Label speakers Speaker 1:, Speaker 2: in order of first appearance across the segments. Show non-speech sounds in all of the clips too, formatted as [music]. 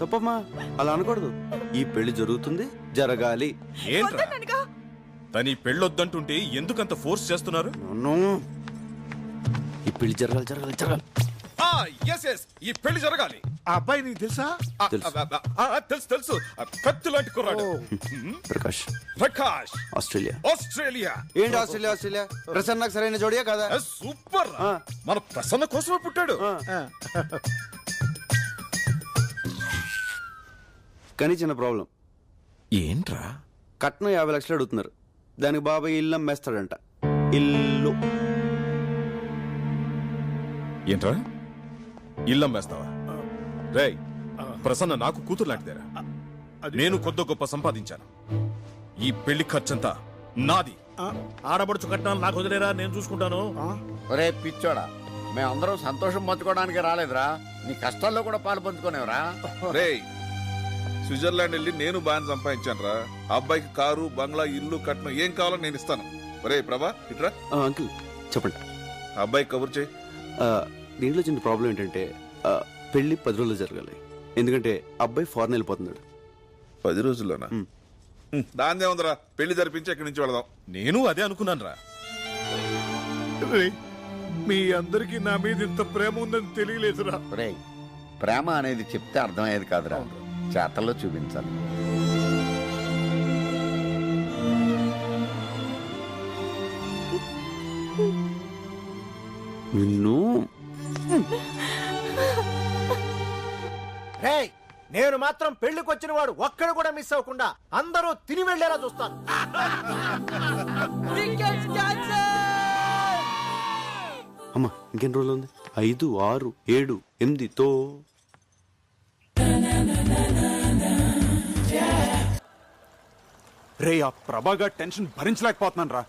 Speaker 1: తప్పమ్మా అలా అనకూడదు. ఈ పెళ్ళి జరుగుతుంది జరగాలి.
Speaker 2: ఏంట్రా. తని పెళ్ళొద్దంటుంటే ఎందుకంత ఫోర్స్ చేస్తున్నారు?
Speaker 1: ఈ పెళ్ళి జరగాలి జరగాలి జరగాలి.
Speaker 2: ఎస్ ఎస్ ఈ పెళ్ళి జరగాలి.
Speaker 3: ఆ అబ్బాయి నీకు తెలుసా?
Speaker 2: ఆ,
Speaker 1: తెలుసు.
Speaker 2: ఆ, ఆ, ఆ, తెలుసు తెలుసు. ఆ, కత్తి లాంటి కుర్రాడు.
Speaker 1: ప్రకాష్.
Speaker 2: ప్రకాష్.
Speaker 1: ఆస్ట్రేలియా.
Speaker 2: ఆస్ట్రేలియా.
Speaker 1: ఏంటి ఆస్ట్రేలియా ఆస్ట్రేలియా? ప్రసన్నకు సరైన జోడియా కదా?
Speaker 2: ఆ, సూపర్ రా.
Speaker 1: ఆ.
Speaker 2: మన ప్రసన్న కోసమే పుట్టాడు.
Speaker 1: ఆ. కానీ చిన్న ప్రాబ్లం.
Speaker 2: ఏంట్రా?
Speaker 1: కట్నం యాభై లక్షలు అడుగుతున్నారు. దానికి బాబాయ్ ఇల్లు అమ్మేస్తాడంట ఇల్లు.
Speaker 2: ఏంట్రా? ఇల్లు అమ్మేస్తావా రేయ్ ప్రసన్న నాకు కూతురు లాంటిదేరా. నేను కొద్ది గొప్ప సంపాదించాను. ఈ పెళ్ళి ఖర్చంతా నాది.
Speaker 3: ఆడబడుచు కట్నాలు నాకు వదిలేరా? నేను చూసుకుంటాను.
Speaker 4: ఒరే పిచ్చోడా మేమందరం సంతోషం పంచుకోవడానికి రాలేదురా. నీ కష్టాల్లో కూడా పాలు పంచుకోనేవరా [laughs]
Speaker 5: రేయ్ స్విట్జర్లాండ్ వెళ్ళి నేను బాగా సంపాదించాను రా. అబ్బాయికి కారు బంగ్లా ఇల్లు కట్నం ఏం కావాలో నేను ఇస్తాను. రే ప్రభా ఇట్రా.
Speaker 1: ఆ, అంకుల్ చెప్పండి.
Speaker 5: అబ్బాయి కబుర్ చేయి.
Speaker 1: ఆ, దీంట్లో చిన్న ప్రాబ్లం ఏంటంటే పెళ్ళి పది రోజులు జరగాలి. ఎందుకంటే అబ్బాయి ఫారెన్ వెళ్ళిపోతున్నాడు.
Speaker 5: పది రోజుల్లోనా? దాందే ఉందిరా. పెళ్ళి జరిపించి ఇక్కడి నుంచి వెళదాం.
Speaker 2: నేను అదే అనుకున్నాను రా
Speaker 3: మీ అందరికి నా మీద ఇంత ప్రేమ ఉందని తెలియలేదురా.
Speaker 4: ఒరే ప్రేమ అనేది చెప్తే అర్థమయ్యేది కాదురా. చేతల్లో చూపించాలి.
Speaker 1: నిన్ను?
Speaker 6: రేయ్ నేను మాత్రం పెళ్ళికొచ్చిన వాడు ఒక్కడు కూడా మిస్ అవ్వకుండా అందరూ తిని వెళ్ళేలా చూస్తాను.
Speaker 1: అమ్మా ఇంకెన్ని రోజులు ఉంది? ఐదు ఆరు ఏడు ఎనిమిది
Speaker 7: రే ఆ ప్రభాగా టెన్షన్ భరించలేకపోతున్నాను రా.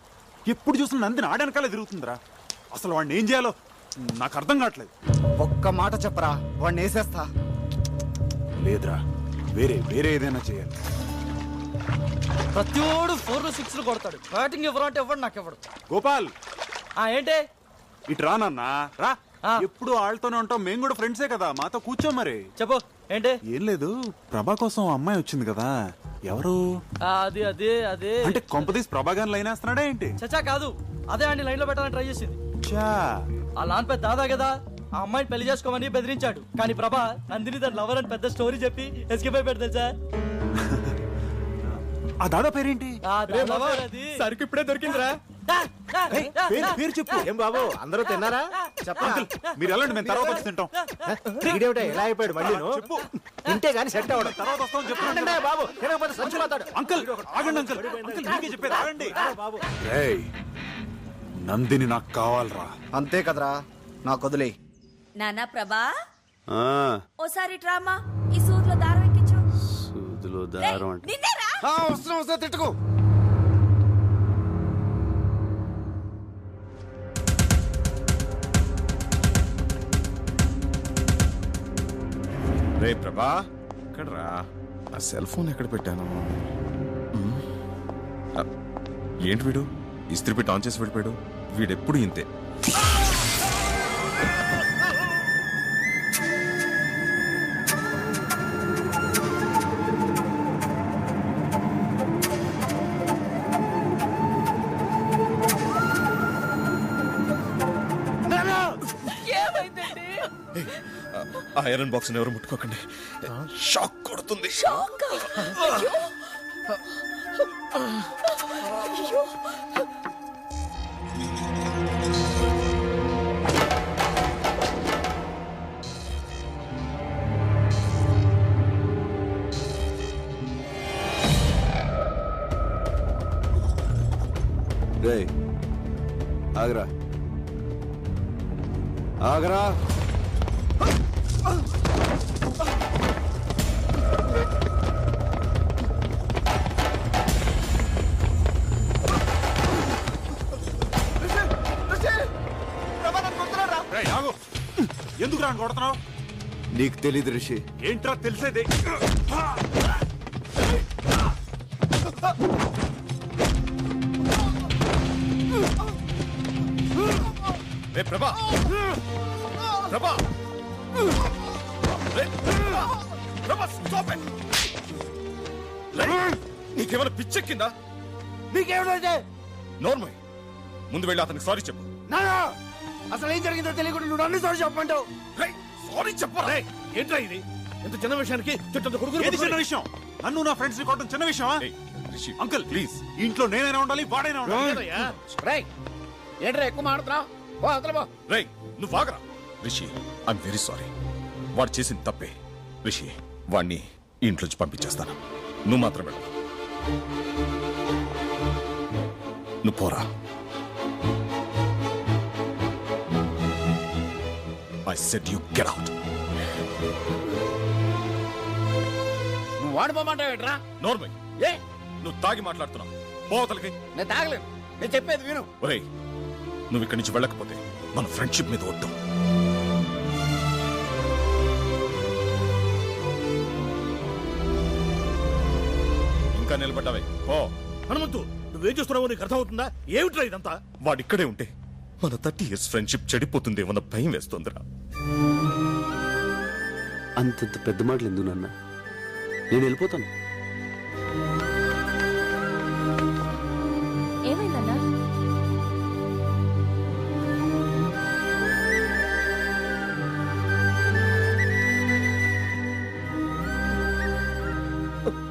Speaker 7: ఎప్పుడు చూసిన నందిని ఆడనకాలే తిరుగుతుందిరా. అసలు వాడిని ఏం చేయాలో నాకు అర్థం కావట్లేదు.
Speaker 6: ఒక్క మాట చెప్పరా వాడిని వేసేస్తా.
Speaker 7: లేదురా వేరే వేరే ఏదైనా చేయాలి.
Speaker 8: ప్రతివాడు ఫోర్ సిక్స్ కొడతాడు. బ్యాటింగ్ ఎవరు అంటే ఎవడు నాకు ఎవడు.
Speaker 7: గోపాల్!
Speaker 8: ఆ ఏంటి?
Speaker 7: ఇటు రా నాన్న. రా.
Speaker 8: ఆ.
Speaker 7: ఎప్పుడు వాళ్ళతోనే ఉంటాం మేము కూడా ఫ్రెండ్సే కదా మాతో కూర్చో మరి.
Speaker 8: చెప్పు. ఏంటి?
Speaker 7: ఏం లేదు. ప్రభా కోసం అమ్మాయి వచ్చింది కదా. ఎవరు?
Speaker 8: ఆ, అది అదే అదే.
Speaker 7: అంటే కొంపదీసి ప్రభా గాని లైన్ వేస్తున్నాడా ఏంటి?
Speaker 8: చచ్చా కాదు. అదే అండి లైన్లో పెట్టాలని ట్రై చేసింది.
Speaker 7: చా.
Speaker 8: ఆ లాన్ పెద్ద దాదా కదా. ఆ అమ్మాయిని పెళ్ళి చేసుకోమని బెదిరించాడు. కానీ ప్రభా నందిని తన లవర్ అని పెద్ద స్టోరీ చెప్పి ఎస్కేప్ అయిపోయాడు తెలుసా?
Speaker 7: ఆ దాదా పేరేంటి?
Speaker 8: ఆ దాదా lover అది
Speaker 2: సరికి ఇప్పుడే దొరికిందిరా.
Speaker 7: పేరు చెప్పు.
Speaker 6: ఏం బాబు అందరూ తిన్నారా?
Speaker 7: అంకుల్ మీరు వెళ్ళండి మేము తర్వాత వచ్చి తింటాం.
Speaker 6: వీడేమిటే ఎలా అయిపోయాడు మళ్ళీ
Speaker 7: చెప్పు.
Speaker 6: తింటే గాని సెట్ అవ్వడం.
Speaker 7: తర్వాత వస్తాం చెప్పండి
Speaker 6: బాబు. తినకపోతే సంచిపోతాడు
Speaker 7: అంకుల్ ఆగండి అంకుల్. అంకుల్ మీకే చెప్పేది ఆగండి.
Speaker 6: బాబు.
Speaker 7: ఏయ్ నందిని నాకు కావాలరా.
Speaker 6: అంతే కదరా నాకు వదిలే
Speaker 9: నానా ప్రభా?
Speaker 1: ఆ,
Speaker 9: ఓసారి డ్రామా ఈ సూర్లో దారం ఎక్కించు.
Speaker 1: సూదిలో దారం అంటే.
Speaker 9: నిన్నేరా?
Speaker 1: అవసరం వస్తే తిట్టుకో.
Speaker 2: రే ప్రభా ఎక్కడ రా ఆ సెల్ ఫోన్ ఎక్కడ పెట్టాను? ఏంటి వీడు? ఇస్త్రీ పెట్టి ఆన్ చేసి వెళ్ళిపోయాడు. వీడెప్పుడు ఇంతే?
Speaker 8: ఏమైందండి?
Speaker 2: ఆ ఐరన్ బాక్స్ ఎవరు ముట్టుకోకండి. షాక్ కొడుతుంది.
Speaker 1: రే ఆగరా. ఆగరా.
Speaker 7: ఎందుకు కొడుతున్నావు?
Speaker 1: నీకు తెలియదు రిషి.
Speaker 7: ఏంట్రా తెలిసేది?
Speaker 2: రే ప్రభా. ప్రభా. నీకేమైనా పిచ్చెక్కిందా?
Speaker 6: మీకేమిటైతే
Speaker 2: నోర్మయ్ ముందు వెళ్ళి అతనికి సారీ చెప్పు.
Speaker 6: నానా! అసలు ఏం జరిగిందో తెలియకుండా నువ్వు అన్ని సార్లు చెప్పంటావు
Speaker 2: సారీ చెప్పరా?
Speaker 3: ఏంట్రా ఇది? ఇంత చిన్న విషయానికి చుట్టంత
Speaker 7: ఏది చిన్న విషయం? నన్ను నా ఫ్రెండ్స్ని కొట్టడం చిన్న విషయమా?
Speaker 2: రిషి
Speaker 7: అంకుల్
Speaker 2: ప్లీజ్
Speaker 7: ఇంట్లో నేనైనా ఉండాలి వాడైనా ఉండాలి.
Speaker 4: ఏంట్రా ఎక్కువ మాడుతున్నావు
Speaker 2: రై నువ్వు ఆగరా. రిషి ఐఎమ్ వెరీ సారీ వాడు చేసింది తప్పే. రిషి ఈ ఇంట్లోంచి పంపించేస్తాను. నువ్వు మాత్రం వెళ్ళు. నువ్వు పోరా. I said you get out
Speaker 4: నువ్వు వాడిపోమంటావు ఏంట్రా
Speaker 2: నోర్మై.
Speaker 4: ఏ?
Speaker 2: నువ్వు తాగి మాట్లాడుతున్నావు. పోతలకి
Speaker 4: నేను తాగలేను. నేను చెప్పేది విను.
Speaker 2: ఒరేయ్ నువ్వు ఇక్కడి నుంచి వెళ్ళకపోతే మన ఫ్రెండ్షిప్ మీద వద్దు ఇంకా నిలబడ్డావే. ఓ
Speaker 3: హనుమంతు నువ్వేం చేస్తున్నావో నీకు అర్థమవుతుందా? ఏమిట్రా ఇదంతా?
Speaker 2: వాడిక్కడే ఉంటే మన థర్టీ ఇయర్స్ ఫ్రెండ్షిప్ చెడిపోతుందేమన్న భయం వేస్తుందిరా.
Speaker 1: అంతంత పెద్ద మాటలు ఎందుకు నాన్న? నేను వెళ్ళిపోతాను.
Speaker 9: ఏమైందన్నా?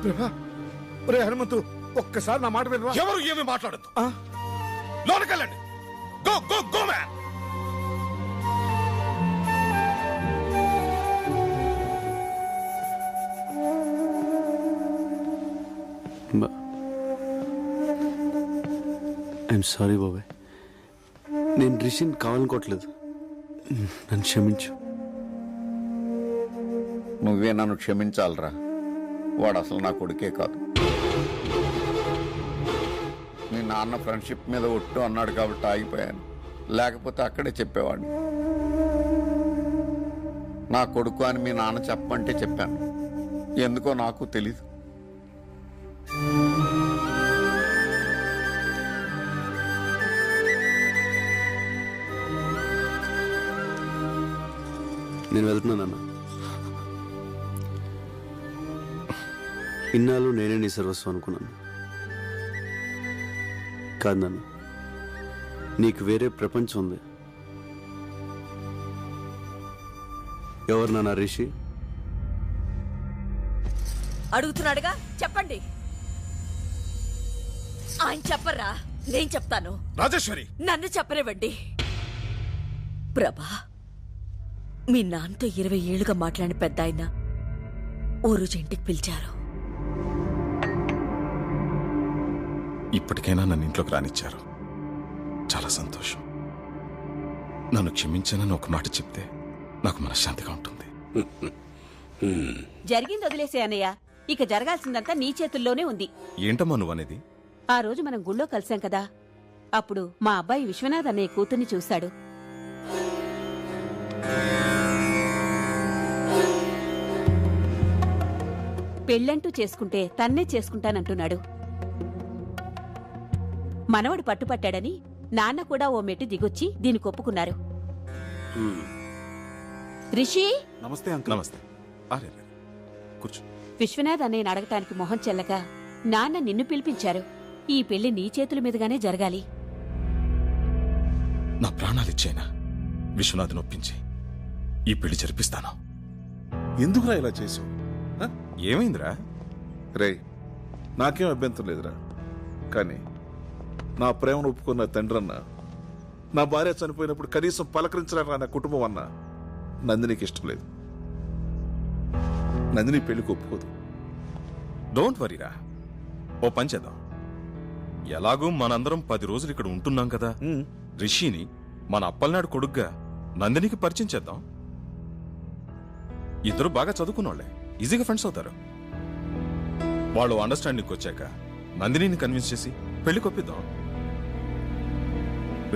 Speaker 3: ప్రభా రే హనుమంతు ఒక్కసారి నా మాట వినరా?
Speaker 2: ఎవరు ఏమి మాట్లాడద్దు? లోనకెళ్ళండి. Go go go man
Speaker 1: I'm sorry బాబాయ్ నేను రిషిన్ కావాలనుకోవట్లేదు. నన్ను క్షమించు.
Speaker 4: నువ్వే నన్ను క్షమించాలిరా. వాడు అసలు నా కొడుకే కాదు. నాన్న ఫ్రెండ్షిప్ మీద ఒట్టు అన్నాడు కాబట్టి ఆగిపోయాను. లేకపోతే అక్కడే చెప్పేవాడిని. నా కొడుకు అని మీ నాన్న చెప్పమంటే చెప్పాను. ఎందుకో నాకు తెలీదు.
Speaker 1: నేను వెళ్తున్నానన్న ఇన్నాళ్ళు నేనే నీ సర్వస్వం అనుకున్నాను. కాదు నాన్న నీకు వేరే ప్రపంచం ఉంది. ఎవరు నాన్న రిషి?
Speaker 9: అడుగుతున్నాడుగా చెప్పండి. ఆయన చెప్పరా నేను చెప్తాను.
Speaker 2: రాజేశ్వరి!
Speaker 9: నన్ను చెప్పనివ్వండి. ప్రభా మీ నాన్నతో ఇరవై ఏళ్ళుగా మాట్లాడిన పెద్ద ఆయన ఓ రోజు ఇంటికి పిలిచారు.
Speaker 2: ఇప్పటికైనా నన్ను ఇంట్లోకి రానిచ్చారు. చాలా సంతోషం. నన్ను క్షమించానని ఒక మాట చెప్తే నాకు మనశ్శాంతిగా ఉంటుంది.
Speaker 10: జరిగింది వదిలేసే అన్నయ్య. ఇక జరగాల్సిందంతా నీ చేతుల్లోనే ఉంది.
Speaker 2: ఏంటమ్మా నువ్వు అనేది?
Speaker 10: ఆ రోజు మనం గుళ్ళో కలిసాం కదా. అప్పుడు మా అబ్బాయి విశ్వనాథ్ అన్నయ్య కూతుర్ని చూశాడు. పెళ్ళంటూ చేసుకుంటే తన్నే చేసుకుంటానంటున్నాడు. మనవడు పట్టుపట్టాడని నాన్న కూడా ఓ మెట్టు దిగొచ్చి దీనికి ఒప్పుకున్నారు రిషి?
Speaker 7: నమస్తే అంకుల్.
Speaker 2: నమస్తే. అరే రే. కూర్చో.
Speaker 10: విశ్వనాథ్ అన్నయ్యని అడగటానికి మొహం చెల్లక నాన్న నిన్ను పిలిపించారు. ఈ పెళ్ళి నీ చేతుల మీదుగానే జరగాలి.
Speaker 2: నా ప్రాణాలు ఇచ్చేనా విశ్వనాథ్ ఒప్పించి ఈ పెళ్ళి జరిపిస్తాను.
Speaker 5: ఎందుకురా ఇలా చేసావు?
Speaker 2: ఏమైందిరా?
Speaker 5: రే నాకేం అభ్యంతరం లేదురా. కానీ నా ప్రేమను ఒప్పుకున్న తండ్రన్న నా భార్య చనిపోయినప్పుడు కనీసం పలకరించడానికి నా కుటుంబం అన్న నందినికి ఇష్టం లేదు. నందిని పెళ్ళికి ఒప్పుకోదు.
Speaker 2: డోంట్ వరీరా. ఓ పని చేద్దాం. ఎలాగూ మనందరం పది రోజులు ఇక్కడ ఉంటున్నాం కదా. రిషిని మన అప్పలనాడు కొడుగ్గా నందినికి పరిచయం చేద్దాం. ఇద్దరు బాగా చదువుకున్నోళ్ళే ఈజీగా ఫ్రెండ్స్ అవుతారు. వాళ్ళు అండర్స్టాండింగ్ వచ్చాక నందినిని కన్విన్స్ చేసి పెళ్ళి కొప్పిద్దాం.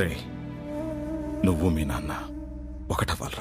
Speaker 2: రే నువ్వు మీ నాన్న. ఒకటవ్వాలి